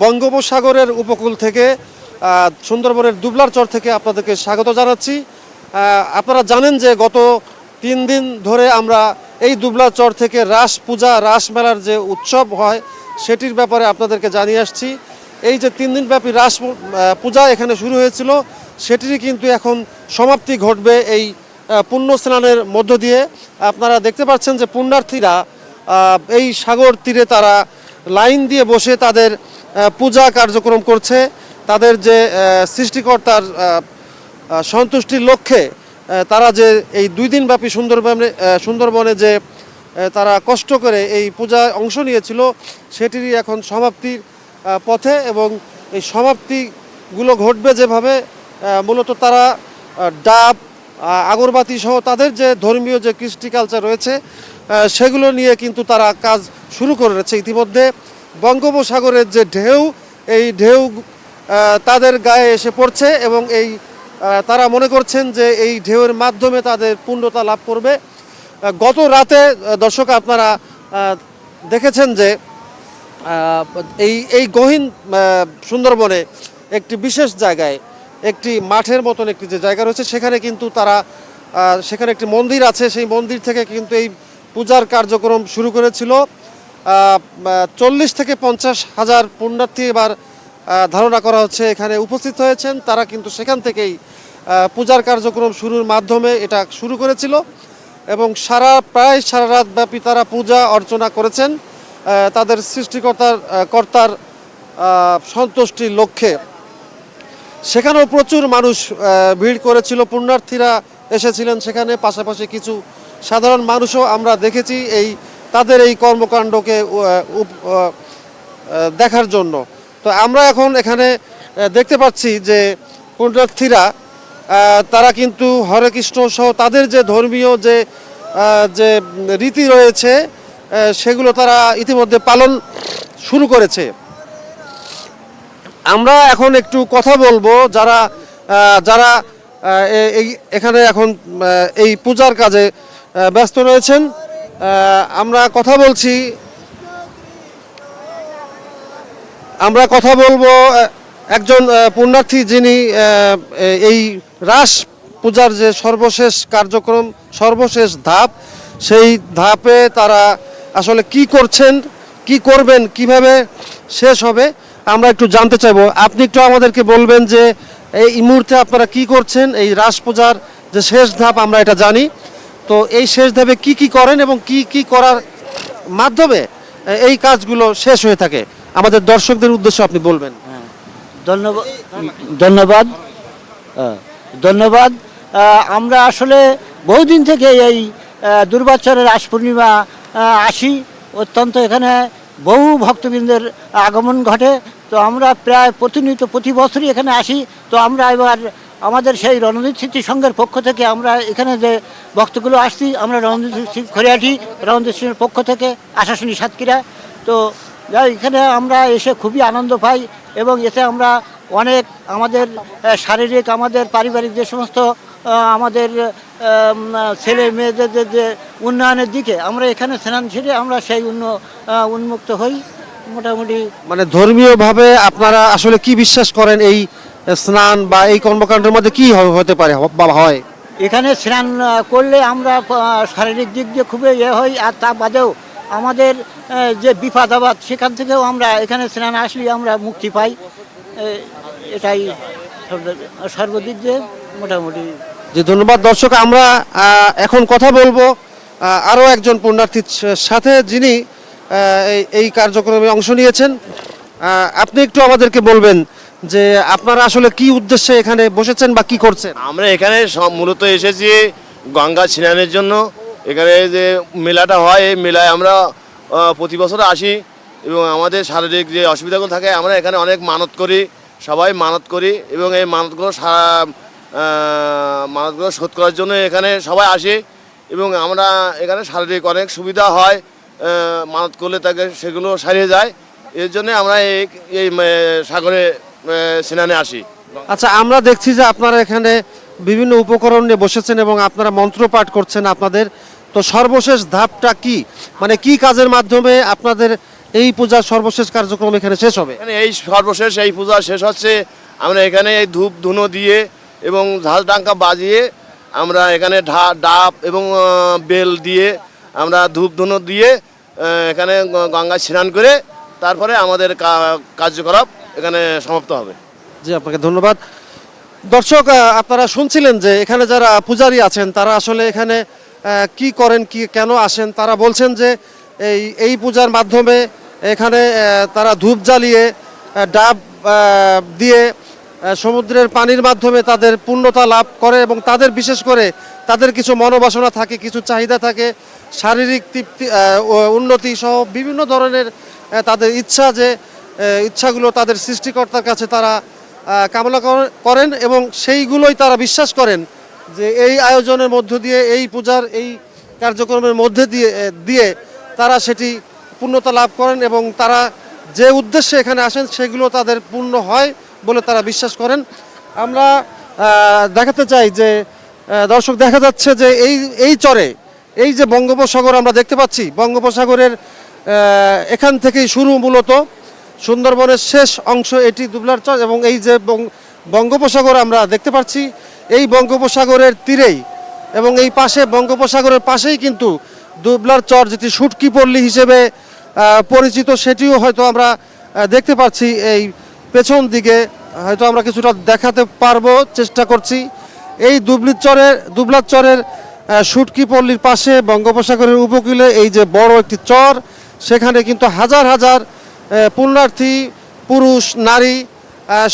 বঙ্গোপসাগরের উপকূল থেকে সুন্দরবনের দুবলার চর থেকে আপনাদেরকে স্বাগত জানাচ্ছি। আপনারা জানেন যে গত তিন দিন ধরে আমরা এই দুবলার চর থেকে রাস পূজা, রাস মেলার যে উৎসব হয়, সেটির ব্যাপারে আপনাদেরকে জানিয়ে আসছি। এই যে তিন দিনব্যাপী রাস পূজা এখানে শুরু হয়েছিল, সেটিরই কিন্তু এখন সমাপ্তি ঘটবে এই পুণ্য স্নানের মধ্য দিয়ে। আপনারা দেখতে পাচ্ছেন যে পুণ্যার্থীরা এই সাগর তীরে তারা লাইন দিয়ে বসে তাদের পূজা কার্যক্রম করছে। তাদের যে সৃষ্টিকর্তার সন্তুষ্টির লক্ষ্যে তারা যে এই দুই দিনব্যাপী সুন্দরবনে সুন্দরবনে যে তারা কষ্ট করে এই পূজায় অংশ নিয়েছিল, সেটিরই এখন সমাপ্তির পথে এবং এই সমাপ্তিগুলো ঘটবে যেভাবে মূলত তারা ডাব আগরবাতি সহ তাদের যে ধর্মীয় যে কৃষ্টি কালচার রয়েছে সেগুলো নিয়ে কিন্তু তারা কাজ শুরু করেছে ইতিমধ্যে। বঙ্গোপসাগরের যে ঢেউ, এই ঢেউ তাদের গায়ে এসে পড়ছে এবং এই তারা মনে করছেন যে এই ঢেউয়ের মাধ্যমে তাদের পূর্ণতা লাভ করবে। গত রাতে দর্শক আপনারা দেখেছেন যে এই এই গহীন সুন্দরবনে একটি বিশেষ জায়গায়, একটি মাঠের মতন একটি যে জায়গা রয়েছে, সেখানে কিন্তু তারা সেখানে একটি মন্দির আছে। সেই মন্দির থেকে কিন্তু এই পূজার কার্যক্রম শুরু করেছিল। চল্লিশ থেকে পঞ্চাশ হাজার পুণ্যার্থী এবার ধারণা করা হচ্ছে এখানে উপস্থিত হয়েছেন। তারা কিন্তু সেখান থেকেই পূজার কার্যক্রম শুরুর মাধ্যমে এটা শুরু করেছিল এবং সারা, প্রায় সারা রাত ব্যাপী তারা পূজা অর্চনা করেছেন। তাদের সৃষ্টিকর্তার কর্তার সন্তুষ্টির লক্ষ্যে। সেখানেও প্রচুর মানুষ ভিড় করেছিল। পুণ্যার্থীরা এসেছিলেন সেখানে। পাশাপাশি কিছু সাধারণ মানুষও আমরা দেখেছি এই তাদের এই কর্মকাণ্ডকে দেখার জন্য। তো আমরা এখন এখানে দেখতে পাচ্ছি যে পুণ্যার্থীরা তারা কিন্তু হরে কৃষ্ণ সহ তাদের যে ধর্মীয় যে যে রীতি রয়েছে সেগুলো তারা ইতিমধ্যে পালন শুরু করেছে। আমরা এখন একটু কথা বলব যারা যারা এখানে এখন এই পূজার কাজে ব্যস্ত রয়েছেন। আমরা কথা বলছি। আমরা কথা বলব একজন পুণ্যার্থী যিনি এই রাস পূজার যে সর্বশেষ কার্যক্রম, সর্বশেষ ধাপ, সেই ধাপে তারা আসলে কি করছেন, কি করবেন, কীভাবে শেষ হবে, আমরা একটু জানতে চাইব। আপনি একটু আমাদেরকে বলবেন যে, এই মুহূর্তে আপনারা কি করছেন, এই রাস পূজার যে শেষ ধাপ, আমরা এটা জানি। তো এই শেষ ধাপে কি কি করেন এবং কি কি করার মাধ্যমে এই কাজগুলো শেষ হয়ে থাকে? আমাদের দর্শকদের উদ্দেশ্যে আপনি বলবেন। ধন্যবাদ। ধন্যবাদ। ধন্যবাদ আমরা আসলে বহুদিন থেকে এই দুর্বাচরের রাস পূর্ণিমা আসি। অত্যন্ত এখানে বহু ভক্তবৃন্দের আগমন ঘটে। তো আমরা প্রায় প্রতিনিয়ত প্রতি বছরই এখানে আসি। তো আমরা এবার আমাদের সেই রণজিৎ স্মৃতি সংঘের পক্ষ থেকে আমরা এখানে যে ভক্তগুলো আসছি, আমরা রণজিৎ সিং খরিয়াটি রণজিৎ সিংয়ের পক্ষ থেকে আশাশুনি সাতক্ষীরা। তো এখানে আমরা এসে খুবই আনন্দ পাই এবং এতে আমরা অনেক আমাদের শারীরিক, আমাদের পারিবারিক যে সমস্ত আমাদের ছেলে মেয়েদের যে- যে উন্নয়নের দিকে আমরা এখানে স্নান ছেড়ে আমরা সেই উন্ন উন্মুক্ত হই। মোটামুটি মানে ধর্মীয়ভাবে আপনারা আসলে কি বিশ্বাস করেন এই স্নান বা এই কর্মকাণ্ডের মধ্যে কি হতে পারে বা হয়? এখানে স্নান করলে আমরা শারীরিক দিক দিয়ে খুবই ইয়ে হই আর তা বাদেও আমাদের যে বিপদ আবাদ সেখান থেকেও আমরা এখানে স্নান আসলে আমরা মুক্তি পাই। এটাই সর্বদিক দিয়ে মোটামুটি। যে ধন্যবাদ দর্শক। আমরা এখন কথা বলব আরও একজন পুণ্যার্থীর সাথে যিনি এই- এই কার্যক্রমে অংশ নিয়েছেন। আপনি একটু আমাদেরকে বলবেন যে আপনারা আসলে কি উদ্দেশ্যে এখানে বসেছেন বা কি করছেন? আমরা এখানে মূলত এসেছি গঙ্গা স্নানের জন্য। এখানে যে মেলাটা হয় এই মেলায় আমরা প্রতি বছর আসি এবং আমাদের শারীরিক যে অসুবিধাগুলো থাকে আমরা এখানে অনেক মানত করি সবাই মানত করি এবং এই মানতগুলো সা- আহ, মানতগুলো শোধ করার জন্য এখানে সবাই আসে এবং আমরা এখানে শারীরিক অনেক সুবিধা হয় মানত করলে তাকে সেগুলো সারিয়ে যায়। এর জন্য আমরা এই এই সাগরে স্নানে আসি। আচ্ছা আমরা দেখছি যে আপনারা এখানে বিভিন্ন উপকরণ নিয়ে বসেছেন এবং আপনারা মন্ত্র পাঠ করছেন আপনাদের। তো সর্বশেষ ধাপটা কি? মানে কি কাজের মাধ্যমে আপনাদের এই পূজার সর্বশেষ কার্যক্রম এখানে শেষ হবে? এখানে এই সর্বশেষ এই পূজা শেষ হচ্ছে। আমরা এখানে এই ধূপ ধুনো দিয়ে এবং ঝাল ডাঙ্কা বাজিয়ে আমরা এখানে ঢা ডাব এবং বেল দিয়ে আমরা ধূপ ধুনো দিয়ে এখানে গঙ্গায় স্নান করে তারপরে আমাদের কার্যকলাপ এখানে সমাপ্ত হবে। জি, আপনাকে ধন্যবাদ। দর্শক আপনারা শুনছিলেন যে এখানে যারা পূজারী আছেন, তারা আসলে এখানে কি করেন, কি কেন আসেন, তারা বলছেন যে এই এই পূজার মাধ্যমে এখানে তারা ধূপ জ্বালিয়ে ডাব দিয়ে সমুদ্রের পানির মাধ্যমে তাদের পূর্ণতা লাভ করে এবং তাদের বিশেষ করে তাদের কিছু মনোবাসনা থাকে, কিছু চাহিদা থাকে, শারীরিক তৃপ্তি উন্নতি সহ বিভিন্ন ধরনের তাদের ইচ্ছা যে ইচ্ছাগুলো তাদের সৃষ্টিকর্তার কাছে তারা কামনা করেন এবং সেইগুলোই তারা বিশ্বাস করেন যে এই আয়োজনের মধ্য দিয়ে, এই পূজার, এই কার্যক্রমের মধ্যে দিয়ে দিয়ে তারা সেটি পূর্ণতা লাভ করেন এবং তারা যে উদ্দেশ্যে এখানে আসেন সেগুলো তাদের পূর্ণ হয় বলে তারা বিশ্বাস করেন। আমরা দেখাতে চাই যে দর্শক দেখা যাচ্ছে যে এই এই চরে, এই যে বঙ্গোপসাগর আমরা দেখতে পাচ্ছি, বঙ্গোপসাগরের এখান থেকেই শুরু মূলত। সুন্দরবনের শেষ অংশ এটি দুবলার চর এবং এই যে বঙ্গোপসাগর আমরা দেখতে পাচ্ছি, এই বঙ্গোপসাগরের তীরেই এবং এই পাশে, বঙ্গোপসাগরের পাশেই কিন্তু দুবলার চর যেটি সুটকি পল্লী হিসেবে পরিচিত, সেটিও হয়তো আমরা দেখতে পাচ্ছি এই পেছন দিকে। হয়তো আমরা কিছুটা দেখাতে পারব, চেষ্টা করছি। এই দুবলির চরের, দুবলার চরের সুটকি পল্লীর পাশে বঙ্গোপসাগরের উপকূলে এই যে বড় একটি চর, সেখানে কিন্তু হাজার হাজার পুণ্যার্থী, পুরুষ, নারী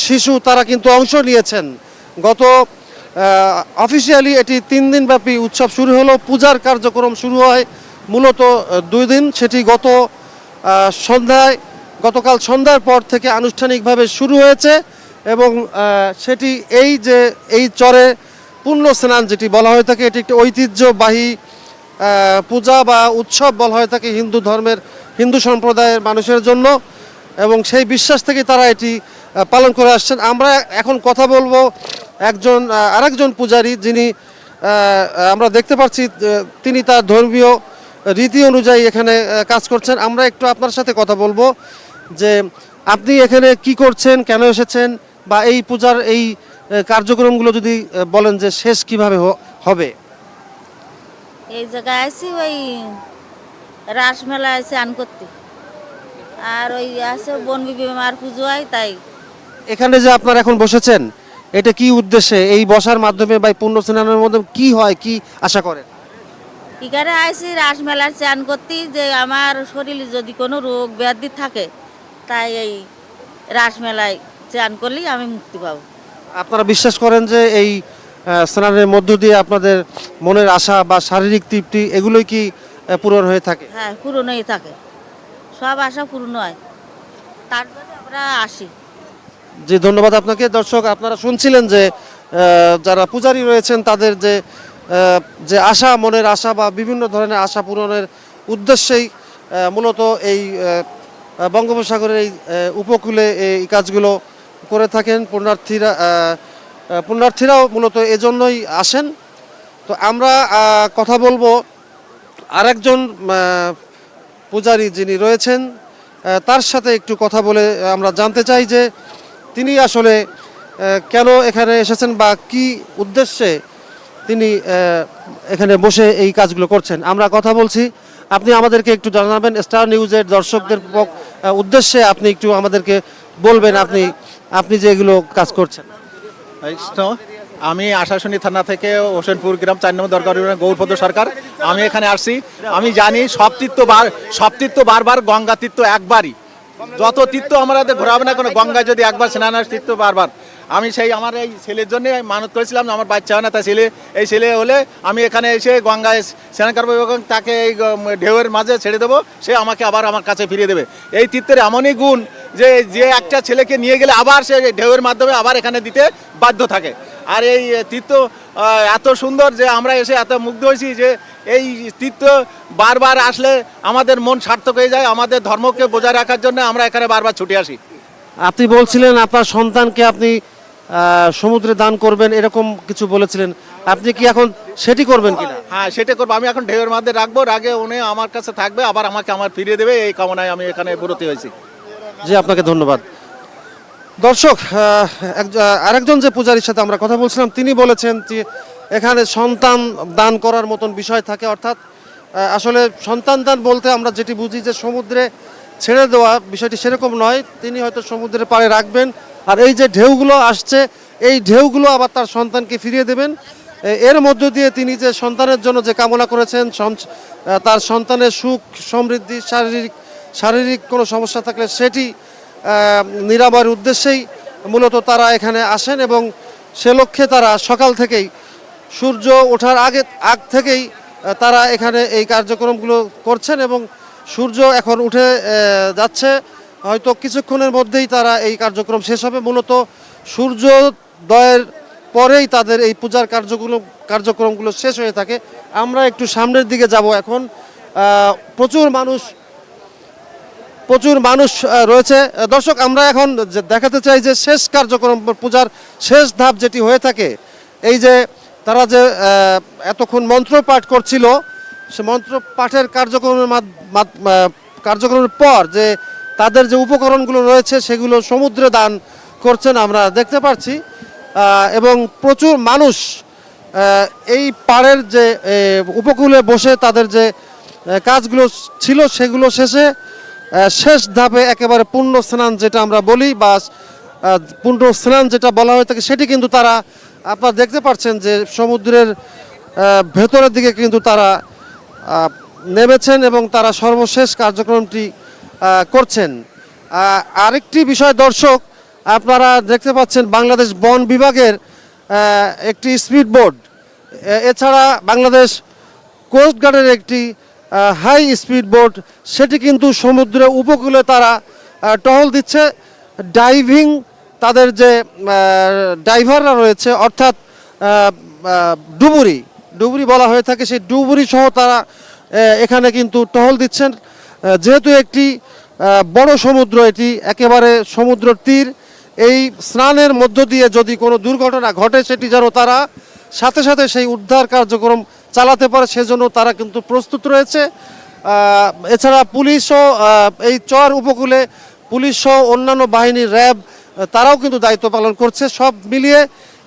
শিশু, তারা কিন্তু অংশ নিয়েছেন। গত অফিসিয়ালি এটি তিন দিন ব্যাপী উৎসব শুরু হলো, পূজার কার্যক্রম শুরু হয় মূলত দুই দিন। সেটি গত সন্ধ্যায়, গতকাল সন্ধ্যার পর থেকে আনুষ্ঠানিকভাবে শুরু হয়েছে এবং সেটি এই যে, এই চরে পূর্ণ স্নান যেটি বলা হয়ে থাকে, এটি একটি ঐতিহ্যবাহী পূজা বা উৎসব বলা হয়ে থাকে হিন্দু ধর্মের, হিন্দু সম্প্রদায়ের মানুষের জন্য। এবং সেই বিশ্বাস থেকে তারা এটি পালন করে আসছেন। আমরা এখন কথা বলব একজন আরেকজন পূজারী যিনি আমরা দেখতে পাচ্ছি তিনি তার ধর্মীয় রীতি অনুযায়ী এখানে কাজ করছেন। আমরা একটু আপনার সাথে কথা বলব যে আপনি এখানে কি করছেন, কেন এসেছেন, বা এই পূজার এই কার্যক্রমগুলো যদি বলেন যে শেষ কীভাবে হবে। এই জায়গায় আছি ওই রাসমেলা আছে আন করতে। আর ওই আছে বন বিমার পুজো হয় তাই। এখানে যে আপনারা এখন বসেছেন এটা কি উদ্দেশ্যে? এই বসার মাধ্যমে বা পুণ্য স্নানের মাধ্যমে কি হয় কি আশা করেন? এখানে আইসি রাসমেলার চান করতে যে আমার শরীরে যদি কোনো রোগ ব্যাধি থাকে তাই এই রাসমেলায় চান করলেই আমি মুক্তি পাবো। আপনারা বিশ্বাস করেন যে এই স্নানের মধ্য দিয়ে আপনাদের মনের আশা বা শারীরিক তৃপ্তি এগুলোই কি পূরণ হয়ে থাকে? হ্যাঁ পূরণ হয়ে থাকে। সব আশা পূর্ণ হয়। তার জন্য আমরা আসি। জি ধন্যবাদ আপনাকে। দর্শক আপনারা শুনছিলেন যে যারা পূজারী রয়েছেন তাদের যে যে আশা মনের আশা বা বিভিন্ন ধরনের আশা পূরণের উদ্দেশ্যেই মূলত এই বঙ্গোপসাগরের এই উপকূলে এই কাজগুলো করে থাকেন। পুণ্যার্থীরা পুণ্যার্থীরাও মূলত এজন্যই আসেন। তো আমরা কথা বলব আরেকজন পূজারী যিনি রয়েছেন তার সাথে একটু কথা বলে আমরা জানতে চাই যে তিনি আসলে কেন এখানে এসেছেন বা কি উদ্দেশ্যে তিনি এখানে বসে এই কাজগুলো করছেন। আমরা কথা বলছি, আপনি আমাদেরকে একটু জানাবেন, স্টার নিউজের দর্শকদের উদ্দেশ্যে আপনি একটু আমাদেরকে বলবেন, আপনি আপনি যে এগুলো কাজ করছেন। আমি আশাশুনি থানা থেকে হোসেনপুর গ্রাম চার নম্বর দরকার গৌরপদ সরকার। আমি এখানে আসছি। আমি জানি সব তীর্থ বার সব তীর্থ বারবার গঙ্গা তীর্থ একবারই। যত তীর্থ আমরা ঘোরাবে না কোনো, গঙ্গায় যদি একবার স্নান তীর্থ বারবার। আমি সেই আমার এই ছেলের জন্য মানত করেছিলাম, আমার বাচ্চা হয় না তাই ছেলে, এই ছেলে হলে আমি এখানে এসে গঙ্গায় স্নান করব এবং তাকে এই ঢেউয়ের মাঝে ছেড়ে দেবো, সে আমাকে আবার আমার কাছে ফিরিয়ে দেবে। এই তীর্থের এমনই গুণ যে যে একটা ছেলেকে নিয়ে গেলে আবার সে ঢেউয়ের মাধ্যমে আবার এখানে দিতে বাধ্য থাকে। আর এই তীর্থ এত সুন্দর যে আমরা এসে এত মুগ্ধ হয়েছি যে এই তীর্থ বারবার আসলে আমাদের মন সার্থক হয়ে যায়, আমাদের ধর্মকে বজায় রাখার জন্য আমরা এখানে বারবার ছুটে আসি। আপনি বলছিলেন আপনার সন্তানকে আপনি সমুদ্রে দান করবেন এরকম কিছু বলেছিলেন। আপনি কি এখন সেটি করবেন কিনা? হ্যাঁ সেটা করব। আমি এখন ঢেউয়ের মধ্যে রাখব। রাগে উনি আমার কাছে থাকবে আবার আমাকে আমার ফিরিয়ে দেবে। এই কামনায় আমি এখানে ভর্তি হয়েছি। জি আপনাকে ধন্যবাদ। দর্শক আরেকজন যে পূজারীর সাথে আমরা কথা বলছিলাম তিনি বলেছেন যে এখানে সন্তান দান করার মতন বিষয় থাকে। অর্থাৎ আসলে সন্তান দান বলতে আমরা যেটি বুঝি যে সমুদ্রে ছেড়ে দেওয়া বিষয়টি সেরকম নয়। তিনি হয়তো সমুদ্রের পাড়ে রাখবেন আর এই যে ঢেউগুলো আসছে, এই ঢেউগুলো আবার তার সন্তানকে ফিরিয়ে দেবেন। এর মধ্য দিয়ে তিনি যে সন্তানের জন্য যে কামনা করেছেন তার সন্তানের সুখ, সমৃদ্ধি, শারীরিক শারীরিক কোনো সমস্যা থাকলে সেটি নিরাময়ের উদ্দেশ্যেই মূলত তারা এখানে আসেন এবং সে লক্ষ্যে তারা সকাল থেকেই সূর্য ওঠার আগে, আগ থেকেই তারা এখানে এই কার্যক্রমগুলো করছেন এবং সূর্য এখন উঠে যাচ্ছে। হয়তো কিছুক্ষণের মধ্যেই তারা এই কার্যক্রম শেষ হবে। মূলত সূর্যোদয়ের পরেই তাদের এই পূজার কার্যগুলো, কার্যক্রমগুলো শেষ হয়ে থাকে। আমরা একটু সামনের দিকে যাব এখন। প্রচুর মানুষ প্রচুর মানুষ রয়েছে। দর্শক, আমরা এখন দেখাতে চাই যে শেষ কার্যক্রম, পূজার শেষ ধাপ যেটি হয়ে থাকে, এই যে তারা যে এতক্ষণ মন্ত্র পাঠ করছিল, সে মন্ত্র পাঠের কার্যক্রমের কার্যক্রমের পর যে তাদের যে উপকরণগুলো রয়েছে সেগুলো সমুদ্রে দান করছেন আমরা দেখতে পাচ্ছি। এবং প্রচুর মানুষ এই পাড়ের যে উপকূলে বসে তাদের যে কাজগুলো ছিল সেগুলো শেষে শেষ ধাপে একেবারে পূর্ণ স্নান যেটা আমরা বলি বা পূর্ণ স্নান যেটা বলা হয়ে থাকে সেটি কিন্তু তারা, আপনারা দেখতে পাচ্ছেন যে সমুদ্রের ভেতরের দিকে কিন্তু তারা নেমেছেন এবং তারা সর্বশেষ কার্যক্রমটি করছেন। আরেকটি বিষয়, দর্শক, আপনারা দেখতে পাচ্ছেন বাংলাদেশ বন বিভাগের একটি স্পিড বোর্ড এছাড়া বাংলাদেশ কোস্টগার্ডের একটি হাই স্পিড বোট সেটি কিন্তু সমুদ্রে উপকূলে তারা টহল দিচ্ছে। ডাইভিং তাদের যে ডাইভাররা রয়েছে, অর্থাৎ ডুবুরি ডুবুরি বলা হয়ে থাকে, সেই ডুবুরি সহ তারা এখানে কিন্তু টহল দিচ্ছেন। যেহেতু একটি বড় সমুদ্র, এটি একেবারে সমুদ্র তীর, এই স্নানের মধ্য দিয়ে যদি কোনো দুর্ঘটনা ঘটে, সেটি যেন তারা সাথে সাথে সেই উদ্ধার কার্যক্রম চালাতে পারে, সেজন্য তারা কিন্তু প্রস্তুত রয়েছে। এছাড়া পুলিশও এই চর উপকূলে পুলিশ সহ অন্যান্য বাহিনী র্যাব, তারাও কিন্তু দায়িত্ব পালন করছে। সব মিলিয়ে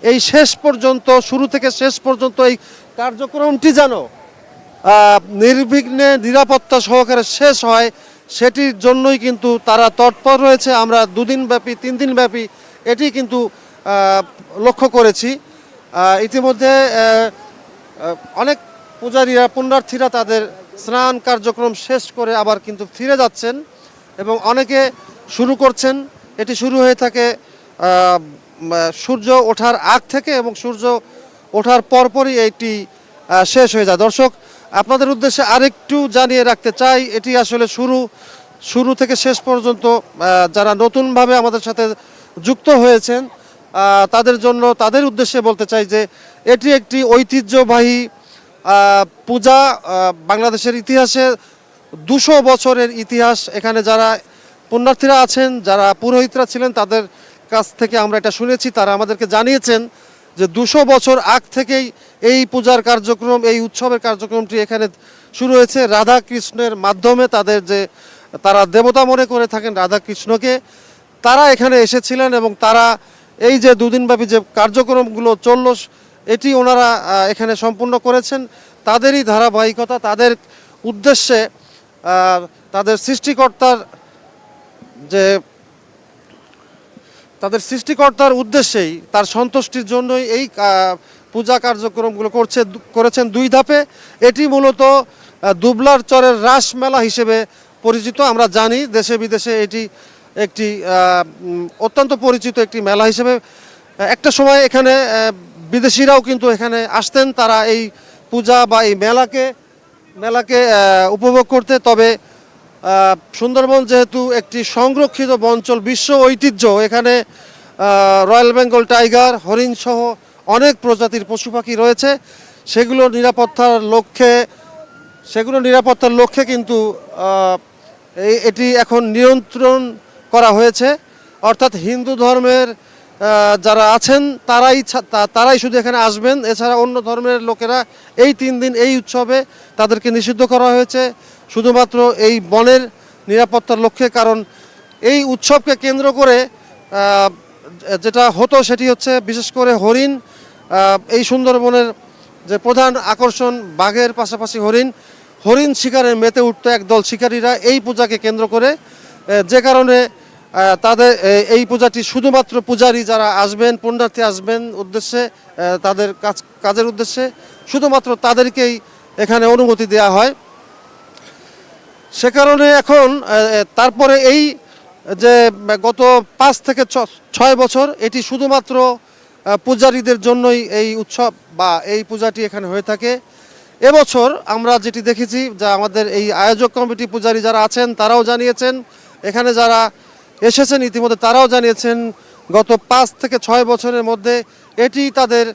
এই শেষ পর্যন্ত, শুরু থেকে শেষ পর্যন্ত এই কার্যক্রমটি যেন নির্বিঘ্নে নিরাপত্তা সহকারে শেষ হয়, সেটির জন্যই কিন্তু তারা তৎপর রয়েছে। আমরা দুদিন ব্যাপী, তিন দিন ব্যাপী এটি কিন্তু লক্ষ্য করেছি। ইতিমধ্যে অনেক পূজারীরা, পুণ্যার্থীরা তাদের স্নান কার্যক্রম শেষ করে আবার কিন্তু ফিরে যাচ্ছেন এবং অনেকে শুরু করছেন। এটি শুরু হয়ে থাকে সূর্য ওঠার আগ থেকে এবং সূর্য ওঠার পরপরই এটি শেষ হয়ে যায়। দর্শক আপনাদের উদ্দেশ্যে আরেকটু জানিয়ে রাখতে চাই, এটি আসলে শুরু শুরু থেকে শেষ পর্যন্ত যারা নতুনভাবে আমাদের সাথে যুক্ত হয়েছেন তাদের জন্য, তাদের উদ্দেশ্যে বলতে চাই যে, এটি একটি ঐতিহ্যবাহী পূজা বাংলাদেশের ইতিহাসে দুশো বছরের ইতিহাস। এখানে যারা পুণ্যার্থীরা আছেন, যারা পুরোহিতরা ছিলেন, তাদের কাছ থেকে আমরা এটা শুনেছি, তারা আমাদেরকে জানিয়েছেন যে দুশো বছর আগ থেকেই এই পূজার কার্যক্রম, এই উৎসবের কার্যক্রমটি এখানে শুরু হয়েছে। রাধা কৃষ্ণের মাধ্যমে তাদের যে, তারা দেবতা মনে করে থাকেন রাধা কৃষ্ণকে তারা এখানে এসেছিলেন এবং তারা এই যে দুদিনব্যাপী যে কার্যক্রমগুলো চলল, এটি ওনারা এখানে সম্পূর্ণ করেছেন। তাদেরই ধারাবাহিকতা, তাদের উদ্দেশ্যে তাদের সৃষ্টিকর্তার যে তাদের সৃষ্টিকর্তার উদ্দেশ্যেই, তার সন্তুষ্টির জন্যই এই পূজা কার্যক্রমগুলো করছে, করেছেন দুই ধাপে। এটি মূলত দুবলার চরের রাস মেলা হিসেবে পরিচিত। আমরা জানি দেশে বিদেশে এটি একটি অত্যন্ত পরিচিত একটি মেলা হিসেবে। একটা সময় এখানে বিদেশিরাও কিন্তু এখানে আসতেন। তারা এই পূজা বা এই মেলাকে মেলাকে উপভোগ করতে। তবে সুন্দরবন যেহেতু একটি সংরক্ষিত বঞ্চল, বিশ্ব ঐতিহ্য, এখানে রয়্যাল বেঙ্গল টাইগার, হরিণ সহ অনেক প্রজাতির পশু পাখি রয়েছে। সেগুলো নিরাপত্তার লক্ষ্যে, সেগুলো নিরাপত্তার লক্ষ্যে কিন্তু এটি এখন নিয়ন্ত্রণ করা হয়েছে। অর্থাৎ হিন্দু ধর্মের যারা আছেন, তারাই তারাই শুধু এখানে আসবেন। এছাড়া অন্য ধর্মের লোকেরা এই তিন দিন এই উৎসবে তাদেরকে নিষিদ্ধ করা হয়েছে। শুধুমাত্র এই বনের নিরাপত্তার লক্ষ্যে, কারণ এই উৎসবকে কেন্দ্র করে যেটা হতো সেটি হচ্ছে বিশেষ করে হরিণ এই সুন্দরবনের যে প্রধান আকর্ষণ, বাঘের পাশাপাশি হরিণ হরিণ শিকারে মেতে উঠতো একদল শিকারীরা এই পূজাকে কেন্দ্র করে যে কারণে তাদের এই পূজাটি শুধুমাত্র পূজারী যারা আসবেন, পুণ্যার্থী আসবেন উদ্দেশ্যে তাদের কাজ, কাজের উদ্দেশ্যে, শুধুমাত্র তাদেরকেই এখানে অনুমতি দেওয়া হয়। সে কারণে এখন তারপরে এই যে গত পাঁচ থেকে ছয় বছর এটি শুধুমাত্র পূজারীদের জন্যই এই উৎসব বা এই পূজাটি এখানে হয়ে থাকে। এবছর আমরা যেটি দেখেছি যা আমাদের এই আয়োজক কমিটি পূজারী যারা আছেন তারাও জানিয়েছেন, এখানে যারা এসেছেন ইতিমধ্যে তারাও জানিয়েছেন, গত পাঁচ থেকে ছয় বছরের মধ্যে এটি তাদের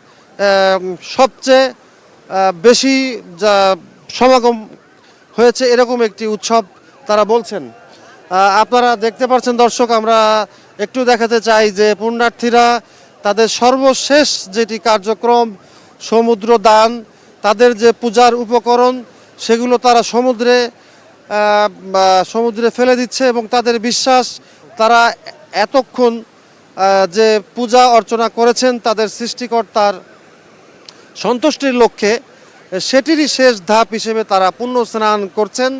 সবচেয়ে বেশি যা সমাগম হয়েছে এরকম একটি উৎসব তারা বলছেন। আপনারা দেখতে পাচ্ছেন দর্শক, আমরা একটু দেখাতে চাই যে পুণ্যার্থীরা তাদের সর্বশেষ যেটি কার্যক্রম, সমুদ্র দান, তাদের যে পূজার উপকরণ, সেগুলো তারা সমুদ্রে সমুদ্রে ফেলে দিচ্ছে এবং তাদের বিশ্বাস, তারা এতক্ষণ যে পূজা অর্চনা করেছেন তাদের সৃষ্টিকর্তার সন্তুষ্টির লক্ষ্যে সেটিরই শেষ ধাপ হিসেবে তারা পুণ্য স্নান করছেন।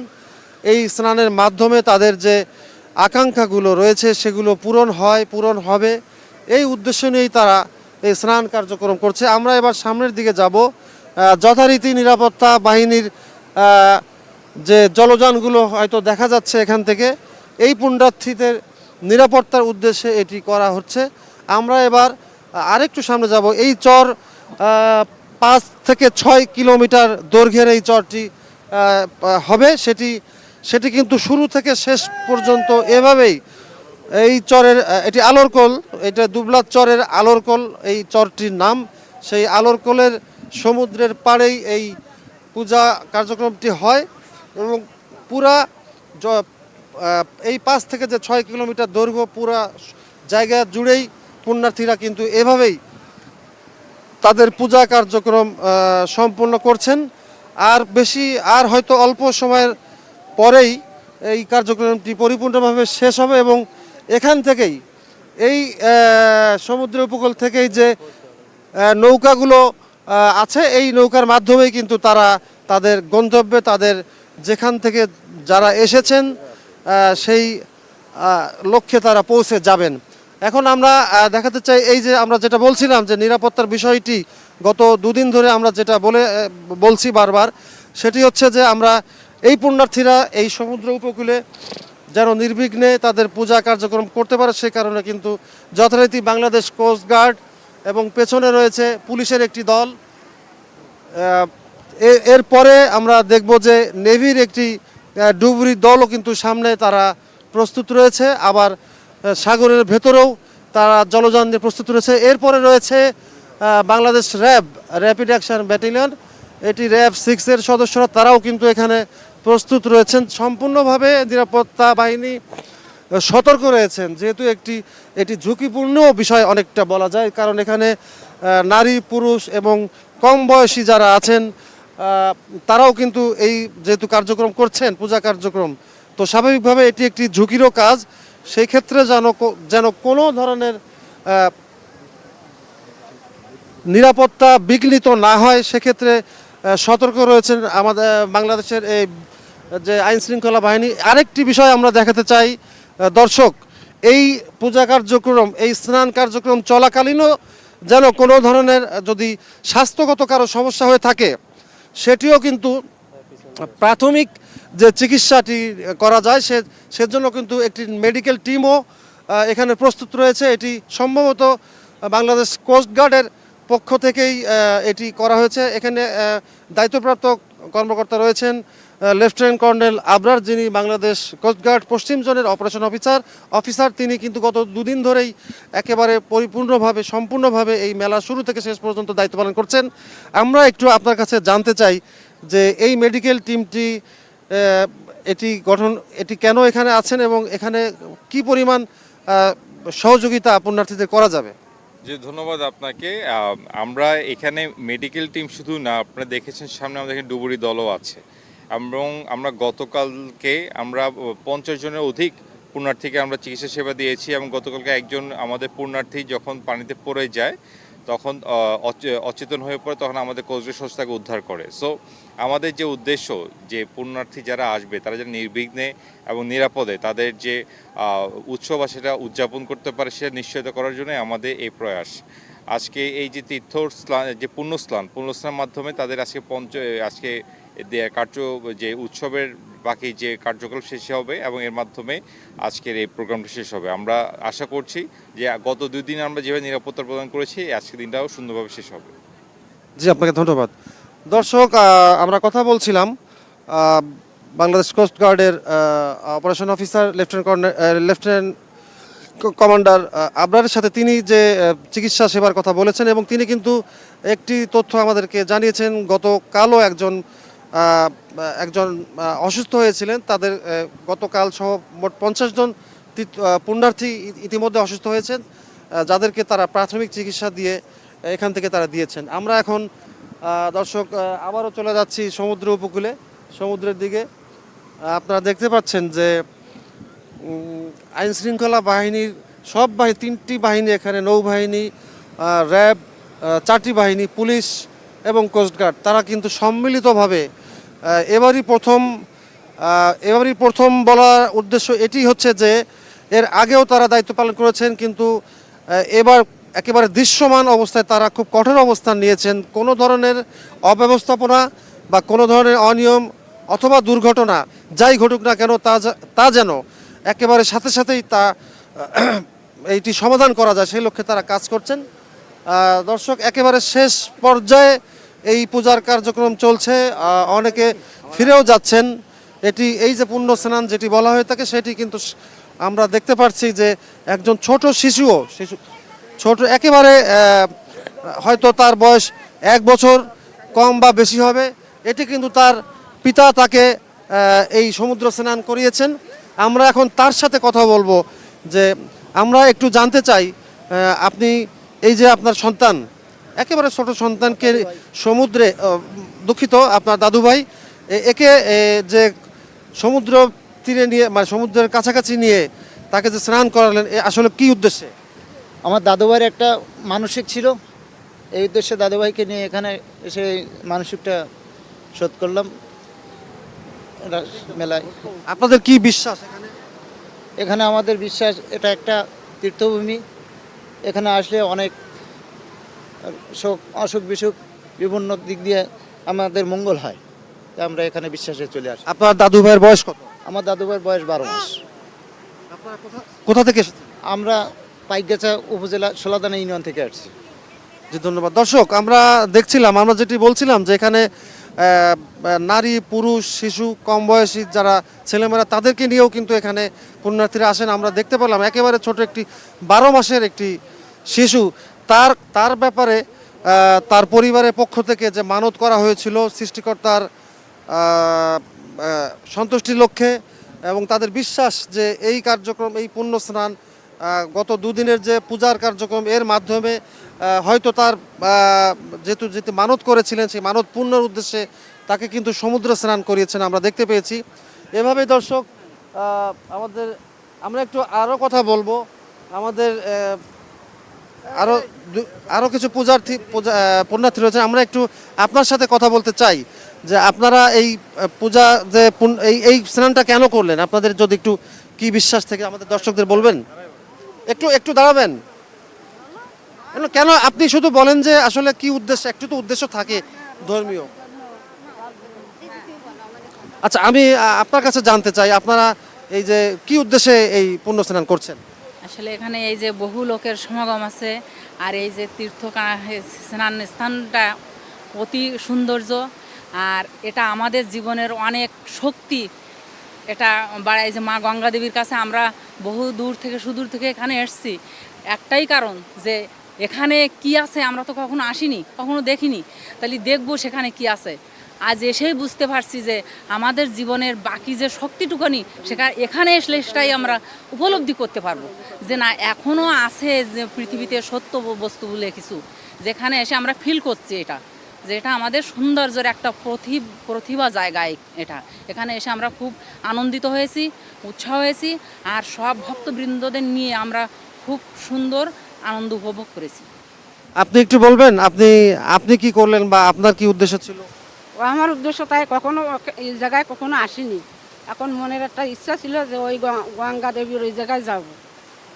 এই স্নানের মাধ্যমে তাদের যে আকাঙ্ক্ষাগুলো রয়েছে, সেগুলো পূরণ হয়, পূরণ হবে। এই উদ্দেশ্য নিয়েই তারা এই স্নান কার্যক্রম করছে। আমরা এবার সামনের দিকে যাব। যথারীতি নিরাপত্তা বাহিনীর যে জলযানগুলো হয়তো দেখা যাচ্ছে এখান থেকে, এই পুণ্যার্থীদের নিরাপত্তার উদ্দেশ্যে এটি করা হচ্ছে। আমরা এবার আরেকটু সামনে যাব। এই চর পাঁচ থেকে ছয় কিলোমিটার দৈর্ঘ্যের এই চরটি হবে। সেটি সেটি কিন্তু শুরু থেকে শেষ পর্যন্ত এভাবেই এই চরের এটি আলোরকোল, এটা দুবলার চরের আলোরকোল, এই চরটির নাম। সেই আলোরকোলের সমুদ্রের পাড়েই এই পূজা কার্যক্রমটি হয় এবং পুরা এই পাঁচ থেকে যে ছয় কিলোমিটার দৈর্ঘ্য পুরা জায়গা জুড়েই পুণ্যার্থীরা কিন্তু এভাবেই তাদের পূজা কার্যক্রম সম্পূর্ণ করছেন। আর বেশি, আর হয়তো অল্প সময়ের পরেই এই কার্যক্রমটি পরিপূর্ণভাবে শেষ হবে এবং এখান থেকেই, এই সমুদ্র উপকূল থেকেই যে নৌকাগুলো আছে, এই নৌকার মাধ্যমেই কিন্তু তারা তাদের গন্তব্যে, তাদের যেখান থেকে যারা এসেছেন সেই লক্ষ্যে তারা পৌঁছে যাবেন। এখন আমরা দেখাতে চাই এই যে আমরা যেটা বলছিলাম যে নিরাপত্তার বিষয়টি গত দুদিন ধরে আমরা যেটা বলে বলছি বারবার, সেটি হচ্ছে যে আমরা এই পুণ্যার্থীরা এই সমুদ্র উপকূলে যেন নির্বিঘ্নে তাদের পূজা কার্যক্রম করতে পারে, সে কারণে কিন্তু যথারীতি বাংলাদেশ কোস্ট গার্ড এবং পেছনে রয়েছে পুলিশের একটি দল। এরপরে আমরা দেখব যে নেভির একটি ডুবুরি দলও কিন্তু সামনে তারা প্রস্তুত রয়েছে। আবার সাগরের ভেতরেও তারা জলযান দিয়ে প্রস্তুত রয়েছে। এরপরে রয়েছে Bangladesh RAB, rapid action battalion. এটি র্যাব সিক্সের সদস্যরা, তারাও কিন্তু এখানে প্রস্তুত রয়েছেন। সম্পূর্ণভাবে নিরাপত্তা বাহিনী সতর্ক রয়েছেন। যেহেতু একটি, এটি ঝুঁকিপূর্ণ বিষয় অনেকটা বলা যায়, কারণ এখানে নারী, পুরুষ এবং কম বয়সী যারা আছেন তারাও কিন্তু এই যেহেতু কার্যক্রম করছেন, পূজা কার্যক্রম, তো স্বাভাবিকভাবে এটি একটি ঝুঁকিরও কাজ। সেই ক্ষেত্রে যেন যেন কোনো ধরনের নিরাপত্তা বিঘ্নিত না হয়, সেক্ষেত্রে সতর্ক রয়েছেন আমাদের বাংলাদেশের এই, যে আইন শৃঙ্খলা বাহিনী। আরেকটি বিষয় আমরা দেখাতে চাই দর্শক, এই পূজা কার্যক্রম, এই স্নান কার্যক্রম চলাকালীনও যেন কোনো ধরনের যদি স্বাস্থ্যগত কারও সমস্যা হয়ে থাকে, সেটিও কিন্তু প্রাথমিক যে চিকিৎসাটি করা যায়, সে সেজন্য কিন্তু একটি মেডিকেল টিমও এখানে প্রস্তুত রয়েছে। এটি সম্ভবত বাংলাদেশ কোস্ট গার্ডের পক্ষ থেকেই এটি করা হয়েছে। এখানে দায়িত্বপ্রাপ্ত কর্মকর্তা রয়েছেন লেফটেন্যান্ট কর্নেল আবরার, যিনি বাংলাদেশ কোস্টগার্ড পশ্চিম জোনের অপারেশন অফিসার। অফিসার তিনি কিন্তু গত দুদিন ধরেই একেবারে পরিপূর্ণভাবে, সম্পূর্ণভাবে এই মেলা শুরু থেকে শেষ পর্যন্ত দায়িত্ব পালন করছেন। আমরা একটু আপনার কাছে জানতে চাই যে এই মেডিকেল টিমটি এটি গঠন, এটি কেন এখানে আছেন এবং এখানে কি পরিমাণ সহযোগিতা পুণ্যার্থীদের করা যাবে? যে ধন্যবাদ আপনাকে। আমরা এখানে মেডিকেল টিম শুধু না, আপনারা দেখেছেন সামনে আমাদের এখানে ডুবুরি দলও আছে। এবং আমরা গতকালকে আমরা পঞ্চাশ জনের অধিক পুণ্যার্থীকে আমরা চিকিৎসা সেবা দিয়েছি এবং গতকালকে একজন আমাদের পুণ্যার্থী যখন পানিতে পড়ে যায় তখন অচেতন হয়ে পড়ে, তখন আমাদের কোচরে সোচ তাকে উদ্ধার করে। সো আমাদের যে উদ্দেশ্য, যে পুণ্যার্থী যারা আসবে, তারা যেন নির্বিঘ্নে এবং নিরাপদে তাদের যে উৎসব সেটা উদযাপন করতে পারে, সেটা নিশ্চিত করার জন্য আমাদের এই প্রয়াস। আজকে এই যে তীর্থ যে পুণ্যস্নান পুণ্যস্নানের মাধ্যমে তাদের আজকে পঞ্চ, আজকে কার্য, যে উৎসবের বাকি যে কার্যকলাপ শেষ হবে এবং এর মাধ্যমে আজকের এই প্রোগ্রামটা শেষ হবে। আমরা আশা করছি যে গত দুই দিন আমরা যেভাবে নিরাপত্তা প্রদান করেছি আজকের দিনটাও সুন্দরভাবে শেষ হবে। জি, আপনাকে ধন্যবাদ। দর্শক আমরা কথা বলছিলাম বাংলাদেশ কোস্ট গার্ডের operation officer, lieutenant lieutenant commander আবরারের সাথে তিনি যে চিকিৎসা সেবার কথা বলেছেন এবং তিনি কিন্তু একটি তথ্য আমাদেরকে জানিয়েছেন, গতকালও একজন একজন অসুস্থ হয়েছিলেন। তাদের গতকাল সহ মোট পঞ্চাশ জন পুণ্যার্থী ইতিমধ্যে অসুস্থ হয়েছেন যাদেরকে তারা প্রাথমিক চিকিৎসা দিয়ে এখান থেকে তারা দিয়েছেন। আমরা এখন দর্শক আবারও চলে যাচ্ছি সমুদ্র উপকূলে, সমুদ্রের দিকে। আপনারা দেখতে পাচ্ছেন যে আইন শৃঙ্খলা বাহিনীর সব বাহিনী, তিনটি বাহিনী এখানে, নৌবাহিনী র্যাব চারটি বাহিনী, পুলিশ এবং কোস্টগার্ড তারা কিন্তু সম্মিলিতভাবে এবারই প্রথম এবারই প্রথম বলার উদ্দেশ্য এটি হচ্ছে যে, এর আগেও তারা দায়িত্ব পালন করেছেন, কিন্তু এবার একেবারে দৃশ্যমান অবস্থায় তারা খুব কঠোর অবস্থান নিয়েছেন। কোনো ধরনের অব্যবস্থাপনা বা কোনো ধরনের অনিয়ম অথবা দুর্ঘটনা যাই ঘটুক না কেন, তা তা যেন একেবারে সাথে সাথেই তা এইটি সমাধান করা যায়, সেই লক্ষ্যে তারা কাজ করছেন। দর্শক, একেবারে শেষ পর্যায়ে এই পূজার কার্যক্রম চলছে অনেকে ফিরেও যাচ্ছেন। এটি, এই যে পুণ্য স্নান যেটি বলা হয়ে থাকে, সেটি কিন্তু আমরা দেখতে পাচ্ছি যে একজন ছোট শিশুও, শিশু, ছোট একেবারে হয়তো তার বয়স এক বছর কম বা বেশি হবে। এটি কিন্তু তার পিতা তাকে এই সমুদ্র স্নান করিয়েছেন। আমরা এখন তার সাথে কথা বলব যে আমরা একটু জানতে চাই আপনি এই যে আপনার সন্তান একেবারে ছোট সন্তানকে সমুদ্রে দুঃখিত আপনার দাদু ভাই এ- একে যে সমুদ্র তীরে নিয়ে মানে সমুদ্রের কাছাকাছি নিয়ে তাকে যে স্নান করালেন এ আসলে কি উদ্দেশ্যে? আমার দাদুভাইয়ের একটা মানসিক ছিল। এই উদ্দেশ্যে দাদুভাইকে নিয়ে এখানে এসে মানসিকটা শোধ করলাম। মেলায়। আপনাদের কি বিশ্বাস এখানে? এখানে আমাদের বিশ্বাস এটা একটা তীর্থভূমি। এখানে আসলে অনেক শোক অসুখ বিসুখ বিভিন্ন দিক দিয়ে আমাদের মঙ্গল হয়। তাই আমরা এখানে বিশ্বাসে চলে আসি। আপনার দাদু ভাইয়ের বয়স কত? আমার দাদুভাইয়ের বয়স বারো মাস। আপনারা কোথা কোথা থেকে এসেছেন? আমরা পাইকগাছা উপজেলা সোলাদানা ইউনিয়ন থেকে আসছি। জি ধন্যবাদ। দর্শক আমরা দেখছিলাম আমরা যেটি বলছিলাম যে এখানে নারী পুরুষ শিশু কম বয়সী যারা ছেলেমেয়েরা তাদেরকে নিয়েও কিন্তু এখানে পুণ্যার্থীরা আসেন। আমরা দেখতে পেলাম একেবারে ছোট একটি বারো মাসের একটি শিশু। তার তার ব্যাপারে তার পরিবারের পক্ষ থেকে যে মানত করা হয়েছিল সৃষ্টিকর্তার সন্তুষ্টির লক্ষ্যে এবং তাদের বিশ্বাস যে এই কার্যক্রম, এই পুণ্য স্নান গত দুদিনের যে পূজার কার্যক্রম এর মাধ্যমে হয়তো তার যেহেতু যেহেতু মানত করেছিলেন, সেই মানত পূর্ণর উদ্দেশ্যে তাকে কিন্তু সমুদ্র স্নান করিয়েছেন আমরা দেখতে পেয়েছি। এভাবে দর্শক আমাদের, আমরা একটু আরও কথা বলব। আমাদের আরও আরও কিছু পূজার্থী পুণ্যার্থী রয়েছে আমরা একটু আপনার সাথে কথা বলতে চাই যে আপনারা এই পূজা যে এই এই স্নানটা কেন করলেন? আপনাদের যদি একটু কি বিশ্বাস থেকে আমাদের দর্শকদের বলবেন? একটু একটু দাঁড়াবেন। কেন আপনি শুধু বলেন যে আসলে কি উদ্দেশ্য, একটু তো উদ্দেশ্য থাকে ধর্মীয়। আচ্ছা আমি আপনার কাছে জানতে চাই, আপনারা এই যে কি উদ্দেশ্যে এই পুণ্য স্নান করছেন? আসলে এখানে এই যে বহু লোকের সমাগম আছে, আর এই যে তীর্থ স্নান, স্থানটা অতি সৌন্দর্য, আর এটা আমাদের জীবনের অনেক শক্তি। এটা বাড়ায় যে মা গঙ্গা দেবীর কাছে আমরা বহু দূর থেকে, সুদূর থেকে এখানে এসছি। একটাই কারণ যে এখানে কি আছে আমরা তো কখনো আসিনি, কখনো দেখিনি। তাহলে দেখব সেখানে কি আছে। আজ এসেই বুঝতে পারছি যে আমাদের জীবনের বাকি যে শক্তিটুকানি, সেটা এখানে এসলে সেটাই আমরা উপলব্ধি করতে পারব। যে না এখনও আছে যে পৃথিবীতে সত্য বস্তু বলে কিছু, যেখানে এসে আমরা ফিল করছি এটা, যে এটা আমাদের সৌন্দর্যের একটা প্রতি প্রতিভা জায়গায় এটা। এখানে এসে আমরা খুব আনন্দিত হয়েছি, উৎসাহ হয়েছি, আর সব ভক্তবৃন্দদের নিয়ে আমরা খুব সুন্দর আনন্দ উপভোগ করেছি। আপনি একটু বলবেন, আপনি আপনি কি করলেন বা আপনার কি উদ্দেশ্য ছিল? আমার উদ্দেশ্য তাই কখনো এই জায়গায় কখনো আসিনি। এখন মনের একটা ইচ্ছা ছিল যে ওই গ- গঙ্গা দেবীর ওই জায়গায় যাব।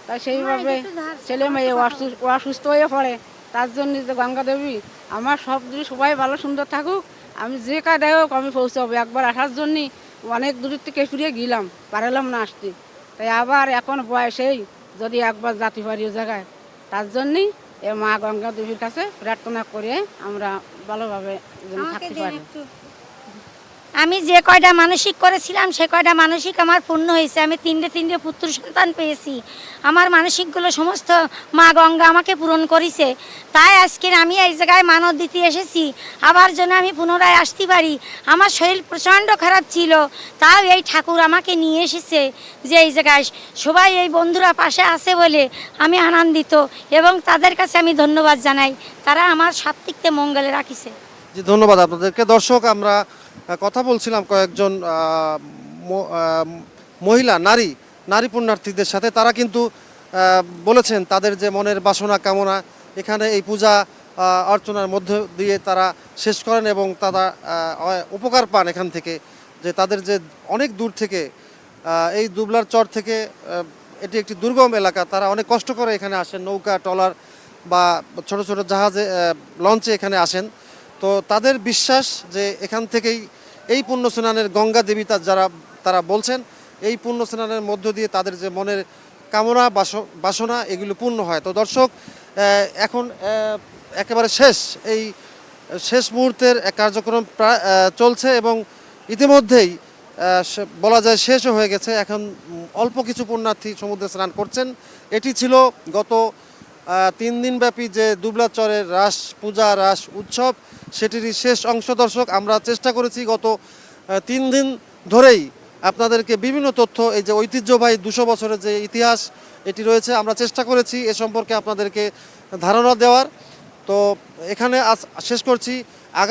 তাই সেইভাবে ছেলে মেয়ে অসুস্থ অসুস্থ হয়ে পড়ে। তার জন্য যে গঙ্গা দেবী আমার সব দূরে সবাই ভালো সুন্দর থাকুক। আমি যে কাদায় হোক আমি পৌঁছাবো। একবার আসার জন্য অনেক দূর থেকে ফিরে গেলাম পারলাম না আসতে। তাই আবার এখন বয়সেই যদি একবার জাতি পারি ওই জায়গায়। তার জন্যই এ মা গঙ্গা দেবীর কাছে প্রার্থনা করে আমরা ভালোভাবে যেন থাকতে পারি। আমি যে কয়টা মানসিক করেছিলাম, সে কয়টা মানসিক আমার পূর্ণ হয়েছে। আমি তিনটে তিনটে পুত্র সন্তান পেয়েছি। আমার মানসিকগুলো সমস্ত মা গঙ্গা আমাকে পূরণ করেছে। তাই আজকের আমি এই জায়গায় মানব দিতে এসেছি। আবার যেন আমি পুনরায় আসতে পারি। আমার শরীর প্রচণ্ড খারাপ ছিল। তাও এই ঠাকুর আমাকে নিয়ে এসেছে যে এই জায়গায়। সবাই এই বন্ধুরা পাশে আছে বলে আমি আনন্দিত এবং তাদের কাছে আমি ধন্যবাদ জানাই। তারা আমার সব দিকতে মঙ্গলে রাখিছে। ধন্যবাদ আপনাদেরকে। দর্শক, আমরা কথা বলছিলাম কয়েকজন মহিলা, নারী নারী পুণ্যার্থীদের সাথে। তারা কিন্তু বলেছেন তাদের যে মনের বাসনা, কামনা, এখানে এই পূজা অর্চনার মধ্য দিয়ে তারা শেষ করেন এবং তারা উপকার পান এখান থেকে। যে তাদের যে অনেক দূর থেকে এই দুবলার চর থেকে এটি একটি দুর্গম এলাকা। তারা অনেক কষ্ট করে এখানে আসেন, নৌকা, ট্রলার বা ছোট ছোট জাহাজে লঞ্চে এখানে আসেন। তো তাদের বিশ্বাস যে এখান থেকেই এই পুণ্য স্নানের গঙ্গা দেবী তার যারা, তারা বলছেন, এই পুণ্য স্নানের মধ্য দিয়ে তাদের যে মনের কামনা, বাস- বাসনা, এগুলো পূর্ণ হয়। তো দর্শক এখন একেবারে শেষ, এই শেষ মুহূর্তের এক কার্যক্রম চলছে এবং ইতিমধ্যেই বলা যায় শেষও হয়ে গেছে। এখন অল্প কিছু পুণ্যার্থী সমুদ্রে স্নান করছেন। এটি ছিল গত তিন দিনব্যাপী যে দুবলাচরের রাস পূজা, রাস উৎসব, সেটিরই শেষ অংশ দর্শক আমরা চেষ্টা করেছি গত তিন দিন ধরেই আপনাদেরকে বিভিন্ন তথ্য, এই যে ঐতিহ্যবাহী দুশো বছরের যে ইতিহাস, এটি রয়েছে, আমরা চেষ্টা করেছি এ সম্পর্কে আপনাদেরকে ধারণা দেওয়ার। তো এখানে আজ শেষ করছি। আগামী